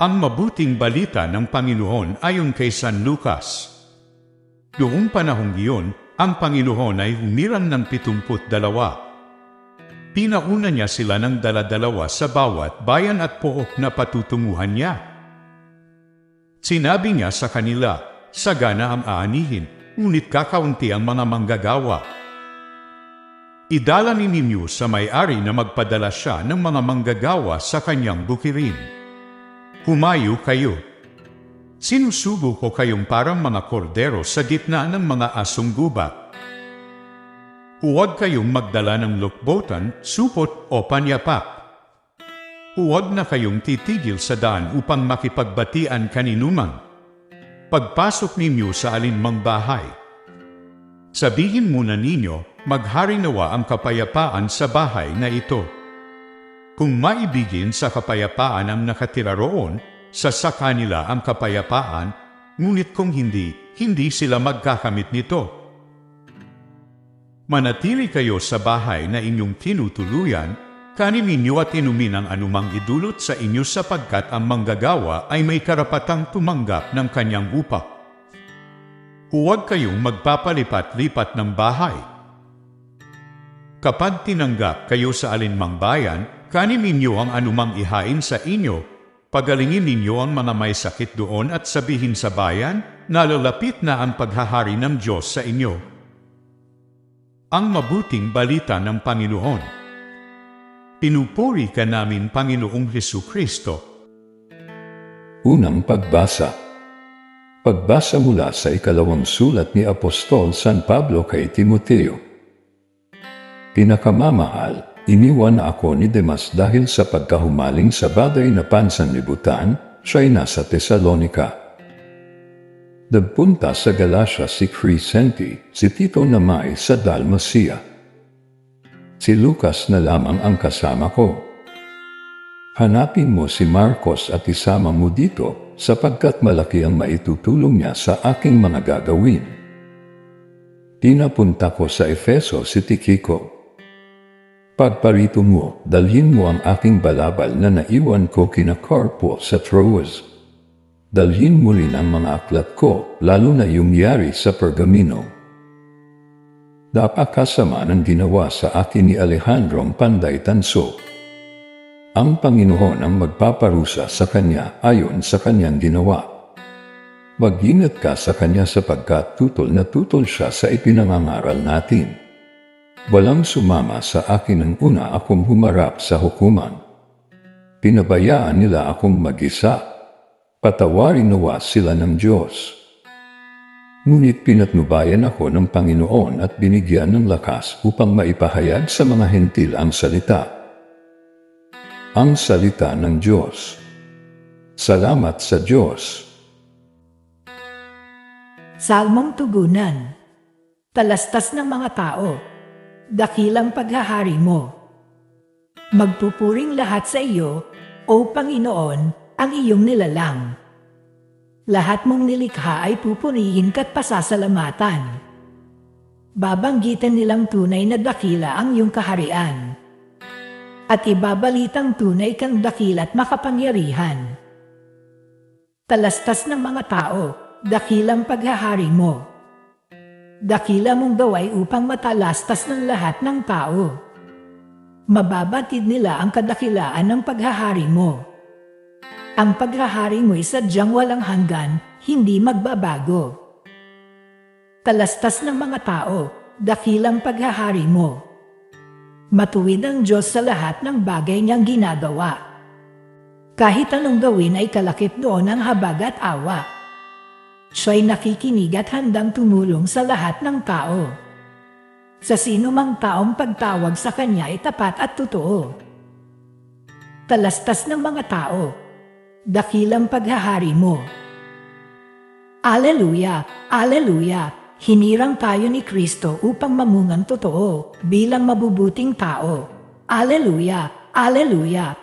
Ang mabuting balita ng Panginoon ayon kay San Lucas. Noong panahong iyon, ang Panginoon ay humiram ng pitumput dalawa. Pinauna niya sila ng daladalawa sa bawat bayan at pook na patutunguhan niya. Sinabi niya sa kanila, sagana ang aanihin, ngunit kakaunti ang mga manggagawa. Idala ni ninyo sa may-ari na magpadala siya ng mga manggagawa sa kanyang bukirin. Humayo kayo. Sinusubo ko kayong parang mga kordero sa gitna ng mga asong gubat. Huwag kayong magdala ng lukbotan, supot o panyapak. Huwag na kayong titigil sa daan upang makipagbatian kaninuman. Pagpasok ninyo sa alinmang bahay. Sabihin muna ninyo, maghari nawa ang kapayapaan sa bahay na ito. Kung maibigin sa kapayapaan ang nakatira roon, sa kanila ang kapayapaan, ngunit kung hindi, hindi sila magkakamit nito. Manatili kayo sa bahay na inyong tinutuluyan, kanin ninyo at inumin ang anumang idulot sa inyo sapagkat ang manggagawa ay may karapatang tumanggap ng kanyang upa. Huwag kayong magpapalipat-lipat ng bahay. Kapag tinanggap kayo sa alinmang bayan, Kanin ninyo ang anumang ihain sa inyo, pagalingin ninyo ang mga may sakit doon at sabihin sa bayan, nalalapit na ang paghahari ng Diyos sa inyo. Ang mabuting balita ng Panginoon. Pinupuri ka namin, Panginoong Heso Kristo. Unang pagbasa Pagbasa mula sa ikalawang sulat ni Apostol San Pablo kay Timoteo. Pinakamamahal, Iniwan ako ni Demas dahil sa pagkahumaling sa bagay na pansanlibutan, siya'y nasa Tesalonika. Nagpunta sa Galacia si Crescenti, si Tito Namay sa Dalmacia. Si Lucas na lamang ang kasama ko. Hanapin mo si Marcos at isama mo dito sapagkat malaki ang maitutulong niya sa aking mga gagawin. Pinapunta ko sa Efeso si Tikiko Pagparito mo, dalhin mo ang aking balabal na naiwan ko kina Carpo sa Troas. Dalhin mo rin ang mga aklat ko, lalo na yung yari sa Pergamino. Napakasama ng ginawa sa akin ni Alejandrong Panday Tanso. Ang Panginoon ang magpaparusa sa kanya ayon sa kanyang ginawa. Mag-ingat ka sa kanya sapagkat tutol na tutol siya sa ipinangangaral natin. Walang sumama sa akin ng una akong humarap sa hukuman. Pinabayaan nila akong mag-isa. Patawarin nawa sila ng Diyos. Ngunit pinatnubayan ako ng Panginoon at binigyan ng lakas upang maipahayag sa mga hentil ang salita. Ang salita ng Diyos. Salamat sa Diyos. Salmong Tugunan Talastas ng mga tao dakilang paghahari mo. Magpupuring lahat sa iyo, O Panginoon, ang iyong nilalang. Lahat mong nilikha ay pupurihin ka't pasasalamatan. Babanggitan nilang tunay na dakila ang iyong kaharian. At ibabalitang tunay kang dakila't makapangyarihan. Talastas ng mga tao, dakilang paghahari mo dakila mong gaway upang matalastas ng lahat ng tao. Mababatid nila ang kadakilaan ng paghahari mo. Ang paghahari mo'y sadyang walang hanggan, hindi magbabago. Talastas ng mga tao, dakilang paghahari mo. Matuwid ang Diyos sa lahat ng bagay niyang ginagawa. Kahit anong gawin ay kalakip doon ang habag at awa Siya'y nakikinig at handang tumulong sa lahat ng tao. Sa sino mang taong pagtawag sa kanya ay tapat at totoo. Talastas ng mga tao, dakilang paghahari mo. Aleluya, aleluya, hinirang tayo ni Kristo upang mamungang totoo bilang mabubuting tao. Aleluya, aleluya,